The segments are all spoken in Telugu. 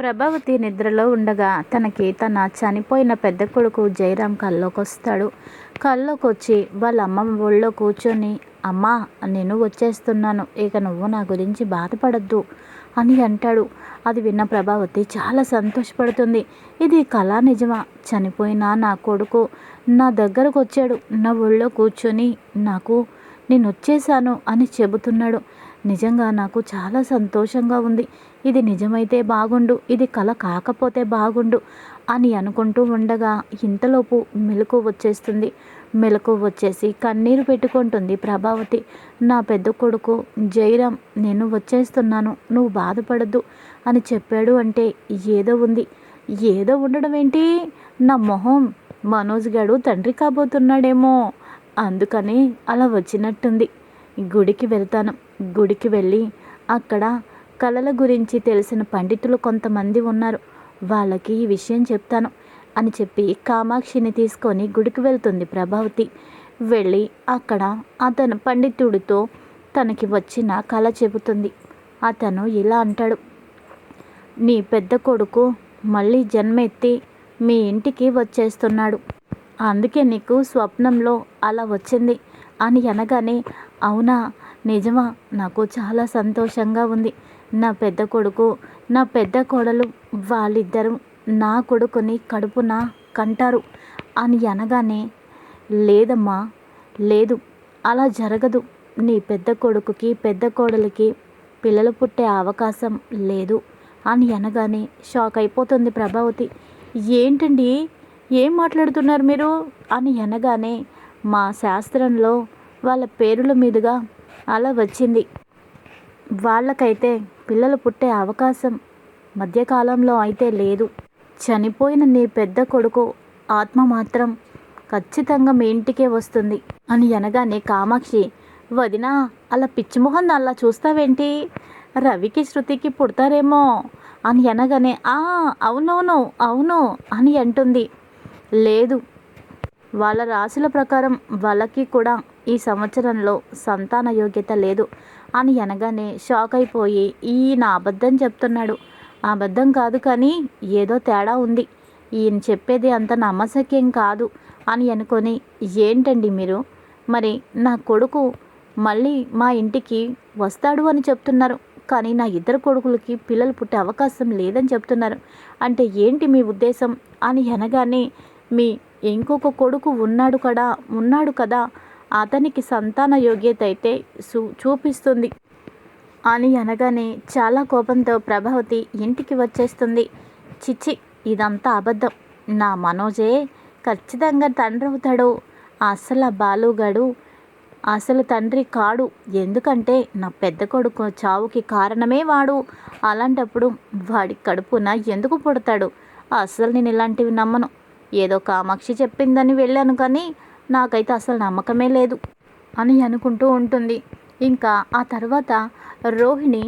ప్రభావతి నిద్రలో ఉండగా తనకి తన చనిపోయిన పెద్ద కొడుకు జయరాం కల్లోకి వస్తాడు కల్లోకి వచ్చి వాళ్ళ అమ్మ ఒళ్ళో కూర్చొని అమ్మా నేను వచ్చేస్తున్నాను. ఇక నువ్వు నా గురించి బాధపడద్దు అని అంటాడు. అది విన్న ప్రభావతి చాలా సంతోషపడుతుంది. ఇది కళా నిజమా? చనిపోయిన నా కొడుకు నా దగ్గరకు వచ్చాడు నా ఒళ్ళో కూర్చొని నాకు నేను వచ్చేసాను అని చెబుతున్నాడు. నిజంగా నాకు చాలా సంతోషంగా ఉంది. ఇది నిజమైతే బాగుండు ఇది కల కాకపోతే బాగుండు అని అనుకుంటూ ఉండగా ఇంతలోపు మెలకు వచ్చేస్తుంది. మెలకు వచ్చేసి కన్నీరు పెట్టుకుంటుంది ప్రభావతి. నా పెద్ద కొడుకు జయరాం నేను వచ్చేస్తున్నాను నువ్వు బాధపడద్దు అని చెప్పాడు అంటే ఏదో ఉంది. ఏదో ఉండడం ఏంటి? నా మొహం మనోజ్ గాడు తండ్రి కాబోతున్నాడేమో అందుకని అలా వచ్చినట్టుంది. గుడికి వెళ్తాను. గుడికి వెళ్ళి అక్కడ కళల గురించి తెలిసిన పండితులు కొంతమంది ఉన్నారు. వాళ్ళకి ఈ విషయం చెప్తాను అని చెప్పి కామాక్షిని తీసుకొని గుడికి వెళ్తుంది ప్రభావతి. వెళ్ళి అక్కడ అతను పండితుడితో తనకి వచ్చిన కళ చెబుతుంది. అతను ఇలా అంటాడు. నీ పెద్ద కొడుకు మళ్ళీ జన్మెత్తి మీ ఇంటికి వచ్చేస్తున్నాడు. అందుకే నీకు స్వప్నంలో అలా వచ్చింది అని అనగానే అవునా? నిజమా నాకు చాలా సంతోషంగా ఉంది. నా పెద్ద కొడుకు నా పెద్ద కోడలు వాళ్ళిద్దరూ నా కొడుకుని కడుపున కంటారు. అని అనగానే లేదమ్మా లేదు అలా జరగదు. నీ పెద్ద కొడుకుకి పెద్ద కోడలికి పిల్లలు పుట్టే అవకాశం లేదు అని అనగానే షాక్ అయిపోతుంది ప్రభావతి. ఏంటండి? ఏం మాట్లాడుతున్నారు మీరు? అని అనగానే మా శాస్త్రంలో వాళ్ళ పేరుల మీదుగా అలా వచ్చింది. వాళ్ళకైతే పిల్లలు పుట్టే అవకాశం మధ్యకాలంలో అయితే లేదు. చనిపోయిన నీ పెద్ద కొడుకు ఆత్మ మాత్రం ఖచ్చితంగా మీ ఇంటికే వస్తుంది అని అనగానే కామాక్షి వదినా అలా పిచ్చిమొహం అలా చూస్తావేంటి? రవికి శృతికి పుడతారేమో అని అనగానే ఆ అవునవును అవును అని అంటుంది. లేదు వాళ్ళ రాశుల ప్రకారం వాళ్ళకి కూడా ఈ సంవత్సరంలో సంతాన యోగ్యత లేదు. అని అనగానే షాక్ అయిపోయి ఈయన అబద్ధం చెప్తున్నాడు. అబద్ధం కాదు కానీ ఏదో తేడా ఉంది. ఈయన చెప్పేది అంత నమ్మశక్యం కాదు. అని అనుకొని ఏంటండి మీరు? మరి నా కొడుకు మళ్ళీ మా ఇంటికి వస్తాడు అని చెప్తున్నారు. కానీ నా ఇద్దరు కొడుకులకి పిల్లలు పుట్టే అవకాశం లేదని చెప్తున్నారు. అంటే ఏంటి మీ ఉద్దేశం? అని అనగానే మీ ఇంకొక కొడుకు ఉన్నాడు కదా ఉన్నాడు కదా అతనికి సంతాన యోగ్యత అయితే చూపిస్తుంది. అని అనగానే చాలా కోపంతో ప్రభావతి ఇంటికి వచ్చేస్తుంది. చిచ్చి ఇదంతా అబద్ధం. నా మనోజే ఖచ్చితంగా తండ్రి అవుతాడు. అసలు బాలుగాడు అసలు తండ్రి కాడు. ఎందుకంటే నా పెద్ద కొడుకు చావుకి కారణమే వాడు. అలాంటప్పుడు వాడి కడుపున ఎందుకు పుడతాడు? అసలు నేను ఇలాంటివి నమ్మను. ఏదో కామాక్షి చెప్పిందని వెళ్ళాను కానీ నాకైతే అసలు నమ్మకమే లేదు అని అనుకుంటూ ఉంటుంది. ఇంకా ఆ తర్వాత రోహిణి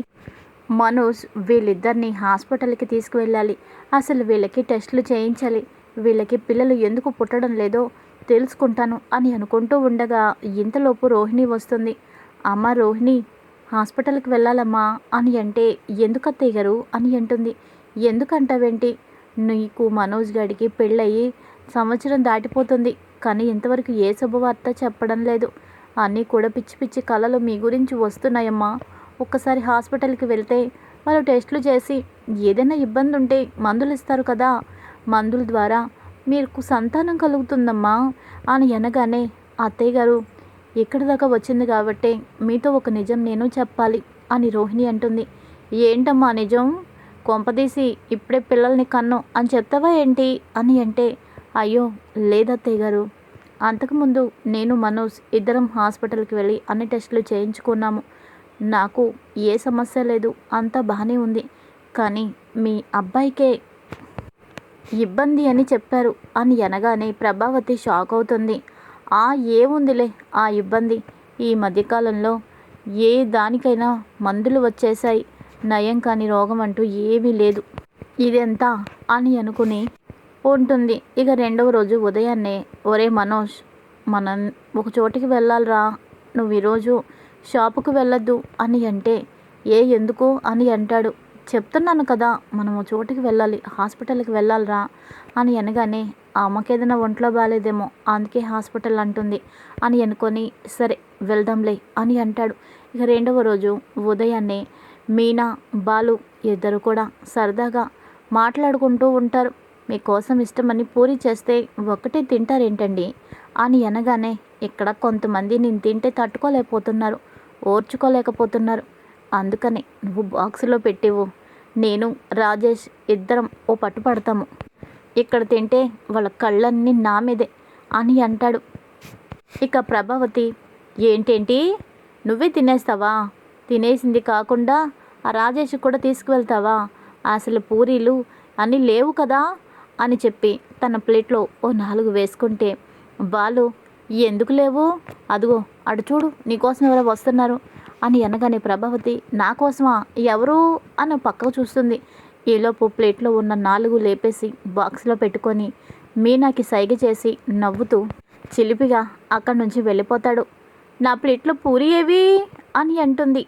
మనోజ్ వీళ్ళిద్దరిని హాస్పిటల్కి తీసుకువెళ్ళాలి. అసలు వీళ్ళకి టెస్టులు చేయించాలి. వీళ్ళకి పిల్లలు ఎందుకు పుట్టడం లేదో తెలుసుకుంటాను అని అనుకుంటూ ఉండగా ఇంతలోపు రోహిణి వస్తుంది. అమ్మ రోహిణి హాస్పిటల్కి వెళ్ళాలమ్మా అని అంటే ఎందుకు అత్తయ్య గారు అని అంటుంది. ఎందుకంటావేంటి? నీకు మనోజ్ గడికి పెళ్ళయి సంవత్సరం దాటిపోతుంది. కానీ ఇంతవరకు ఏ శుభవార్త చెప్పడం లేదు. అన్నీ కూడా పిచ్చి పిచ్చి కళలు మీ గురించి వస్తున్నాయమ్మా. ఒక్కసారి హాస్పిటల్కి వెళ్తే వాళ్ళు టెస్టులు చేసి ఏదైనా ఇబ్బంది ఉంటే మందులు ఇస్తారు కదా. మందుల ద్వారా మీకు సంతానం కలుగుతుందమ్మా అని అనగానే అత్తయ్య గారు ఇక్కడి దాకా వచ్చింది కాబట్టి మీతో ఒక నిజం నేను చెప్పాలి అని రోహిణి అంటుంది. ఏంటమ్మా నిజం? కొంపదీసి ఇప్పుడే పిల్లల్ని కన్ను అని చెప్తావా ఏంటి? అని అంటే అయ్యో లేదత్తయ్య గారు అంతకుముందు నేను మనోజ్ ఇద్దరం హాస్పిటల్కి వెళ్ళి అన్ని టెస్టులు చేయించుకున్నాము. నాకు ఏ సమస్య లేదు అంతా బాగానే ఉంది. కానీ మీ అబ్బాయికే ఇబ్బంది అని చెప్పారు అని అనగానే ప్రభావతి షాక్ అవుతుంది. ఆ ఏముందిలే ఆ ఇబ్బంది? ఈ మధ్యకాలంలో ఏ దానికైనా మందులు వచ్చేసాయి నయం కాని రోగం అంటూ ఏమీ లేదు. ఇదెంత? అని అనుకుని ఉంటుంది. ఇక రెండవ రోజు ఉదయాన్నే ఒరే మనోజ్ మనం ఒక చోటికి వెళ్ళాలిరా. నువ్వు ఈరోజు షాపుకు వెళ్ళొద్దు అని అంటే ఏ ఎందుకు? అని అంటాడు. చెప్తున్నాను కదా మనం చోటికి వెళ్ళాలి. హాస్పిటల్కి వెళ్ళాలిరా అని అనగానే అమ్మకి ఏదైనా ఒంట్లో బాగాలేదేమో అందుకే హాస్పిటల్ అంటుంది. అని అనుకొని సరే వెళ్దాంలే అని అంటాడు. ఇక రెండవ రోజు ఉదయాన్నే మీనా బాలు ఇద్దరు కూడా సరదాగా మాట్లాడుకుంటూ ఉంటారు. మీకోసం ఇష్టమని పూరి చేస్తే ఒకటే తింటారేంటండి? అని అనగానే ఇక్కడ కొంతమంది నేను తింటే తట్టుకోలేకపోతున్నారు ఓర్చుకోలేకపోతున్నారు. అందుకని నువ్వు బాక్సులో పెట్టివు నేను రాజేష్ ఇద్దరం ఓ పట్టు పడతాము. ఇక్కడ తింటే వాళ్ళ కళ్ళన్నీ నా మీదే అని అంటాడు. ఇక ప్రభావతి ఏంటేంటి? నువ్వే తినేస్తావా? తినేసింది కాకుండా ఆ రాజేష్ కూడా తీసుకువెళ్తావా? అసలు పూరీలు అన్నీ లేవు కదా? అని చెప్పి తన ప్లేట్లో ఓ నాలుగు వేసుకుంటే బాలు ఎందుకు లేవు? అదిగో అటు చూడు నీకోసం ఎవరో వస్తున్నారు అని అనగానే ప్రభావతి నా కోసమా? ఎవరు? అని పక్కకు చూస్తుంది. ఈలోపు ప్లేట్లో ఉన్న నాలుగు లేపేసి బాక్స్లో పెట్టుకొని మీనాకి సైగ చేసి నవ్వుతూ చిలిపిగా అక్కడి నుంచి వెళ్ళిపోతాడు. నా ప్లేట్లో పూరి ఏవి? అని అంటుంది.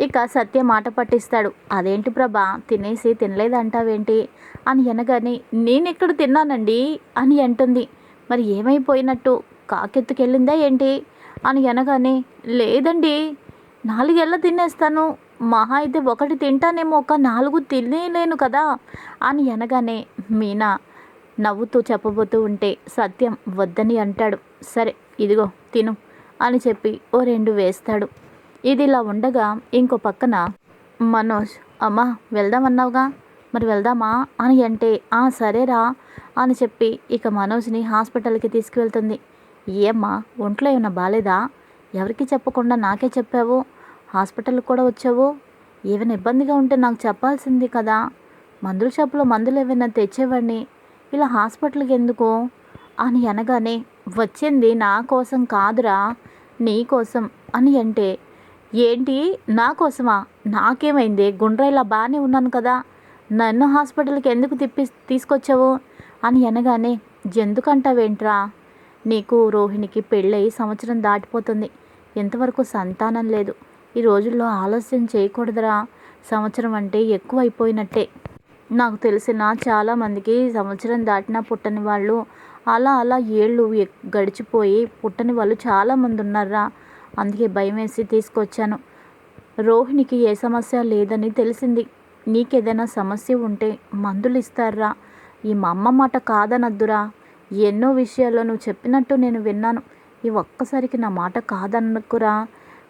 ఇక సత్య మాట పట్టిస్తాడు. అదేంటి ప్రభా? తినేసి తినలేదంటావేంటి? అని అనగానే నేను తిన్నానండి? అని అంటుంది. మరి ఏమైపోయినట్టు? కాకెత్తుకెళ్ళిందా ఏంటి? అని అనగానే లేదండి నాలుగేళ్ళ తినేస్తాను. మహా అయితే ఒకటి తింటానేమో ఒక నాలుగు తినేలేను కదా? అని అనగానే మీనా నవ్వుతూ చెప్పబోతూ ఉంటే సత్యం వద్దని అంటాడు. సరే ఇదిగో తిను అని చెప్పి ఓ రెండు వేస్తాడు. ఇది ఇలా ఉండగా ఇంకో పక్కన మనోజ్ అమ్మా వెళ్దామన్నావుగా? మరి వెళ్దామా? అని అంటే ఆ సరేరా అని చెప్పి ఇక మనోజ్ని హాస్పిటల్కి తీసుకువెళ్తుంది. ఏమ్మా ఒంట్లో ఏమైనా బాగాలేదా ఎవరికి చెప్పకుండా నాకే చెప్పావు? హాస్పిటల్కి కూడా వచ్చావు? ఏమైనా ఇబ్బందిగా ఉంటే నాకు చెప్పాల్సింది కదా. మందుల షాపులో మందులు ఏమైనా తెచ్చేవాడిని? ఇలా హాస్పిటల్కి ఎందుకు? అని అనగానే వచ్చింది నా కోసం కాదురా నీ కోసం అని అంటే ఏంటి నా కోసమా? నాకేమైంది? గుండ్రైలా బాగానే ఉన్నాను కదా. నన్ను హాస్పిటల్కి ఎందుకు తిప్పి తీసుకొచ్చావు? అని అనగానే ఎందుకంటావేంట్రా? నీకు రోహిణికి పెళ్ళై సంవత్సరం దాటిపోతుంది. ఎంతవరకు సంతానం లేదు. ఈ రోజుల్లో ఆలస్యం చేయకూడదురా. సంవత్సరం అంటే ఎక్కువ అయిపోయినట్టే నాకు తెలిసిన చాలామందికి సంవత్సరం దాటినా పుట్టని వాళ్ళు అలా అలా ఏళ్ళు గడిచిపోయి పుట్టని వాళ్ళు చాలామంది ఉన్నారా అందుకే భయం వేసి తీసుకొచ్చాను. రోహిణికి ఏ సమస్య లేదని తెలిసింది. నీకేదైనా సమస్య ఉంటే మందులు ఇస్తారా ఈ మా అమ్మ మాట కాదనద్దురా. ఎన్నో విషయాల్లో నువ్వు చెప్పినట్టు నేను విన్నాను. ఈ ఒక్కసారికి నా మాట కాదన్నకురా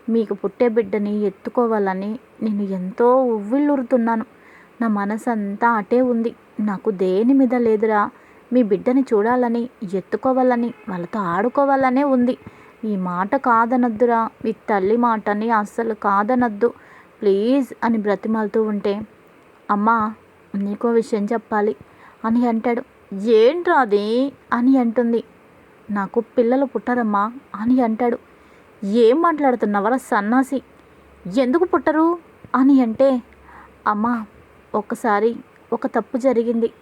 మీకు పుట్టే బిడ్డని ఎత్తుకోవాలని నేను ఎంతో ఉవ్విళ్ళురుతున్నాను. నా మనసు అంతా అటే ఉంది. నాకు దేని మీద లేదురా. మీ బిడ్డని చూడాలని ఎత్తుకోవాలని వాళ్ళతో ఆడుకోవాలనే ఉంది. ఈ మాట కాదనద్దురా. మీ తల్లి మాటని అస్సలు కాదనద్దు. ప్లీజ్ అని బ్రతిమాలుతూ ఉంటే అమ్మా నీకో విషయం చెప్పాలి. అని అంటాడు. ఏంట్రా అది? అని అంటుంది. నాకు పిల్లలు పుట్టరమ్మా అని అంటాడు. ఏం మాట్లాడుతున్నావరా సన్నాసి? ఎందుకు పుట్టరు? అని అంటే అమ్మా ఒకసారి ఒక తప్పు జరిగింది.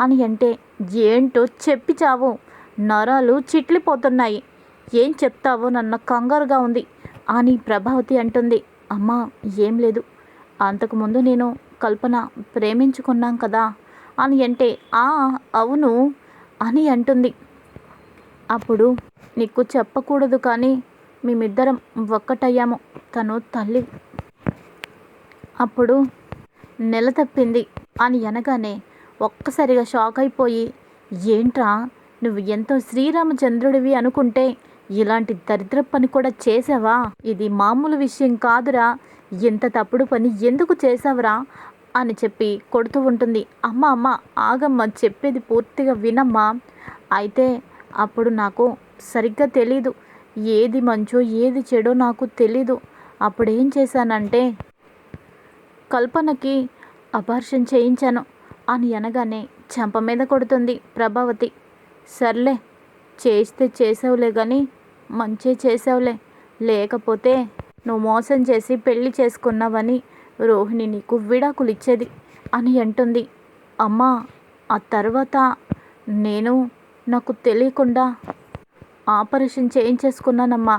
అని అంటే ఏంటో చెప్పి చావు. నరాలు చిట్లిపోతున్నాయి. ఏం చెప్తావో నన్న కంగారుగా ఉంది. అని ప్రభావతి అంటుంది. అమ్మా ఏం లేదు. అంతకుముందు నేను కల్పన ప్రేమించుకున్నాం కదా అని అంటే ఆ అవును అని అంటుంది. అప్పుడు నీకు చెప్పకూడదు కానీ మేమిద్దరం ఒక్కటయ్యాము తను తల్లి. అప్పుడు నెల తప్పింది అని అనగానే ఒక్కసారిగా షాక్ అయిపోయి ఏంట్రా నువ్వు ఎంతో శ్రీరామచంద్రుడివి అనుకుంటే ఇలాంటి దరిద్ర పని కూడా చేసావా? ఇది మామూలు విషయం కాదురా ఇంత తప్పుడు పని ఎందుకు చేసావురా? అని చెప్పి కొడుతూ ఉంటుంది. అమ్మ అమ్మ ఆగమ్మ చెప్పేది పూర్తిగా వినమ్మా. అయితే అప్పుడు నాకు సరిగ్గా తెలీదు. ఏది మంచో ఏది చెడో నాకు తెలీదు. అప్పుడు ఏం చేశానంటే కల్పనకి అబార్షన్ చేయించాను అని అనగానే చెంప మీద కొడుతుంది ప్రభావతి. సర్లే చేస్తే చేసావులే కానీ మంచి చేసావులే. లేకపోతే నువ్వు మోసం చేసి పెళ్ళి చేసుకున్నావని రోహిణి నీకు విడాకులు ఇచ్చేది అని అంటుంది. అమ్మా ఆ తర్వాత నేను నాకు తెలియకుండా ఆపరేషన్ చేయించేసుకున్నానమ్మా.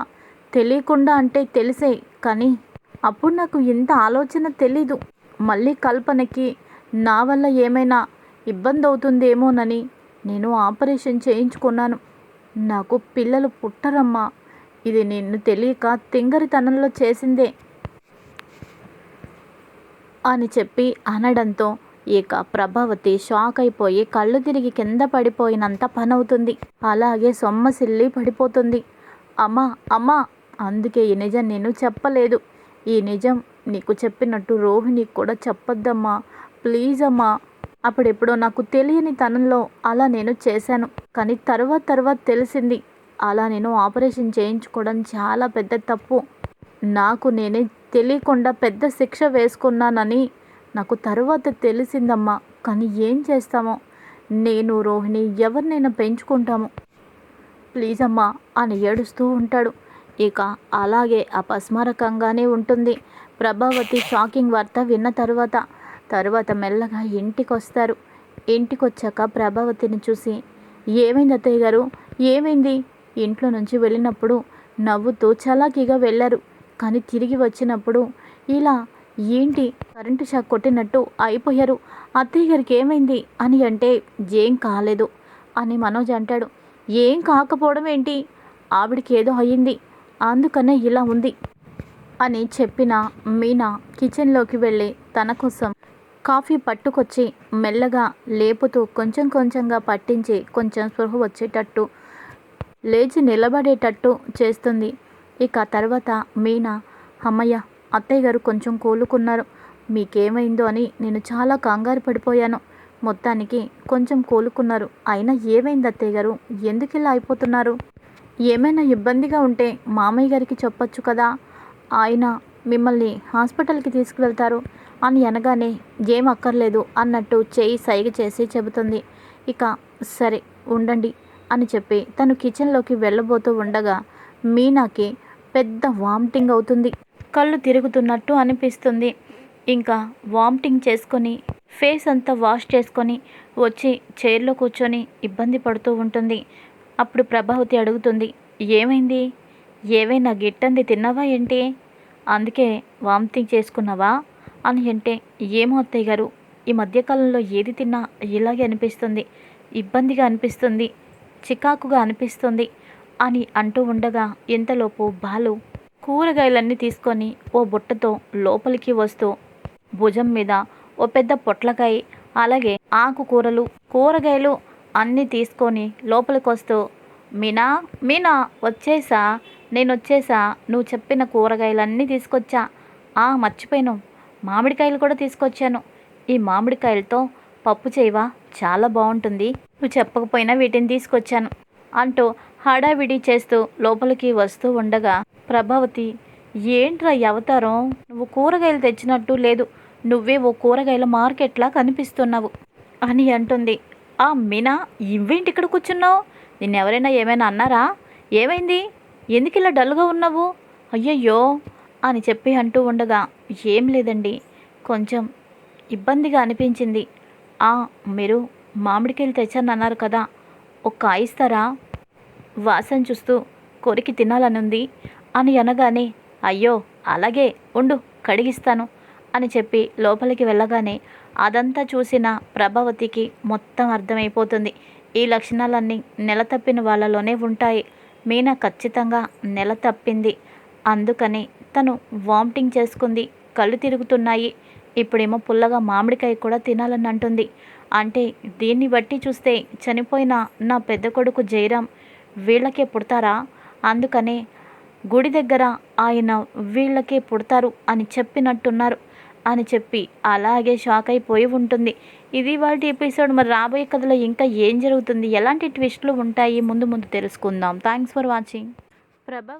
తెలియకుండా అంటే తెలిసే కానీ అప్పుడు నాకు ఇంత ఆలోచన తెలీదు. మళ్ళీ కల్పనకి నా వల్ల ఏమైనా ఇబ్బంది అవుతుందేమోనని నేను ఆపరేషన్ చేయించుకున్నాను. నాకు పిల్లలు పుట్టరమ్మా. ఇది నిన్ను తెలియక తింగరితనంలో చేసిందే. అని చెప్పి అనడంతో ఇక ప్రభావతి షాక్ అయిపోయి కళ్ళు తిరిగి కింద పడిపోయినంత పనవుతుంది. అలాగే సొమ్మసిల్లి పడిపోతుంది. అమ్మా అమ్మా! అందుకే ఈ నిజం నేను చెప్పలేదు. ఈ నిజం నీకు చెప్పినట్టు రోహిణికి కూడా చెప్పొద్దమ్మా. ప్లీజ్ అమ్మా. అప్పుడెప్పుడో నాకు తెలియని తనంలో అలా నేను చేశాను. కానీ తర్వాత తర్వాత తెలిసింది. అలా నేను ఆపరేషన్ చేయించుకోవడం చాలా పెద్ద తప్పు. నాకు నేనే తెలియకుండా పెద్ద శిక్ష వేసుకున్నానని నాకు తర్వాత తెలిసిందమ్మా. కానీ ఏం చేస్తామో? నేను రోహిణి ఎవరినైనా పెంచుకుంటాము. ప్లీజ్ అమ్మా అని ఏడుస్తూ ఉంటాడు. ఇక అలాగే అపస్మారకంగానే ఉంటుంది. ప్రభావతి షాకింగ్ వార్త విన్న తర్వాత తర్వాత మెల్లగా ఇంటికి వస్తారు ఇంటికి వచ్చాక ప్రభావతిని చూసి ఏమైంది అత్తయ్య గారు? ఏమైంది? ఇంట్లో నుంచి వెళ్ళినప్పుడు నవ్వుతూ చలాకీగా వెళ్ళారు కానీ తిరిగి వచ్చినప్పుడు ఇలా ఏంటి? కరెంటు షాక్ కొట్టినట్టు అయిపోయారు. అత్తయ్య గారికి ఏమైంది? అని అంటే ఏం కాలేదు అని మనోజ్ అంటాడు. ఏం కాకపోవడం ఏంటి? ఆవిడకి ఏదో అయ్యింది. అందుకనే ఇలా ఉంది అని చెప్పిన మీనా కిచెన్లోకి వెళ్ళి తన కోసం కాఫీ పట్టుకొచ్చి మెల్లగా లేపుతూ కొంచెం కొంచెంగా పట్టించి కొంచెం స్పృహ వచ్చేటట్టు లేచి నిలబడేటట్టు చేస్తుంది. ఇక తర్వాత మీనా అమ్మయ్య అత్తయ్య గారు కొంచెం కోలుకున్నారు. మీకేమైందో అని నేను చాలా కంగారు పడిపోయాను. మొత్తానికి కొంచెం కోలుకున్నారు. అయినా ఏమైంది అత్తయ్య గారు? ఎందుకు ఇలా అయిపోతున్నారు? ఏమైనా ఇబ్బందిగా ఉంటే మామయ్య గారికి చెప్పొచ్చు కదా. ఆయన మిమ్మల్ని హాస్పిటల్కి తీసుకువెళ్తారు అని అనగానే ఏం అక్కర్లేదు అన్నట్టు చేయి సైగ చేసి చెబుతుంది. ఇక సరే ఉండండి అని చెప్పి తను కిచెన్లోకి వెళ్ళబోతూ ఉండగా మీనాకి పెద్ద వామిటింగ్ అవుతుంది. కళ్ళు తిరుగుతున్నట్టు అనిపిస్తుంది. ఇంకా వామిటింగ్ చేసుకొని ఫేస్ అంతా వాష్ చేసుకొని వచ్చి చైర్లో కూర్చొని ఇబ్బంది పడుతూ ఉంటుంది. అప్పుడు ప్రభావతి అడుగుతుంది ఏమైంది? ఏవైనా గిట్టంది తిన్నావా ఏంటి? అందుకే వామిటింగ్ చేసుకున్నావా? అని అంటే ఏమో అత్తయ్య గారు ఈ మధ్యకాలంలో ఏది తిన్నా ఇలాగే అనిపిస్తుంది. ఇబ్బందిగా అనిపిస్తుంది. చికాకుగా అనిపిస్తుంది. అని అంటూ ఉండగా ఇంతలోపు బాలు కూరగాయలన్నీ తీసుకొని ఓ బుట్టతో లోపలికి వస్తూ భుజం మీద ఓ పెద్ద పొట్లకాయ అలాగే ఆకుకూరలు కూరగాయలు అన్నీ తీసుకొని లోపలికి వస్తూ మీనా మీనా వచ్చేసా? నేను వచ్చేసా నువ్వు చెప్పిన కూరగాయలన్నీ తీసుకొచ్చా. ఆ మర్చిపోయాను. మామిడికాయలు కూడా తీసుకొచ్చాను. ఈ మామిడికాయలతో పప్పు చేయవా? చాలా బాగుంటుంది నువ్వు చెప్పకపోయినా వీటిని తీసుకొచ్చాను. అంటూ హడావిడి చేస్తూ లోపలికి వస్తూ ఉండగా ప్రభావతి ఏంట్రా అవతారం? నువ్వు కూరగాయలు తెచ్చినట్టు లేదు. నువ్వే ఓ కూరగాయల మార్కెట్లా కనిపిస్తున్నావు? అని అంటుంది. ఆ మీనా ఇవేంటి ఇక్కడ కూర్చున్నావు? నిన్న ఎవరైనా ఏమైనా అన్నారా? ఏమైంది? ఎందుకు ఇలా డల్గా ఉన్నావు? అయ్యయ్యో! అని చెప్పి అంటూ ఉండగా ఏం లేదండి. కొంచెం ఇబ్బందిగా అనిపించింది. ఆ మీరు మామిడికాయలు తెచ్చానన్నారు కదా. ఒక్క ఇస్తారా వాసన చూస్తూ కొరికి తినాలనుంది అని అనగానే అయ్యో అలాగే ఉండు కడిగిస్తాను అని చెప్పి లోపలికి వెళ్ళగానే అదంతా చూసిన ప్రభావతికి మొత్తం అర్థమైపోతుంది. ఈ లక్షణాలన్నీ నెల తప్పిన వాళ్ళలోనే ఉంటాయి. మీనా ఖచ్చితంగా నెల తప్పింది. అందుకని తను వామిటింగ్ చేసుకుంది. కళ్ళు తిరుగుతున్నాయి. ఇప్పుడేమో పుల్లగా మామిడికాయ కూడా తినాలని అంటుంది. అంటే దీన్ని బట్టి చూస్తే చనిపోయిన నా పెద్ద కొడుకు జయరాం వీళ్ళకే పుడతారా? అందుకనే గుడి దగ్గర ఆయన వీళ్ళకే పుడతారు అని చెప్పినట్టున్నారు అని చెప్పి అలాగే షాక్ అయిపోయి ఉంటుంది. ఇది వాటి ఎపిసోడ్ మరి రాబోయే కథలో ఇంకా ఏం జరుగుతుంది? ఎలాంటి ట్విస్ట్లు ఉంటాయి? ముందు ముందు తెలుసుకుందాం. Thanks for watching. ప్రభా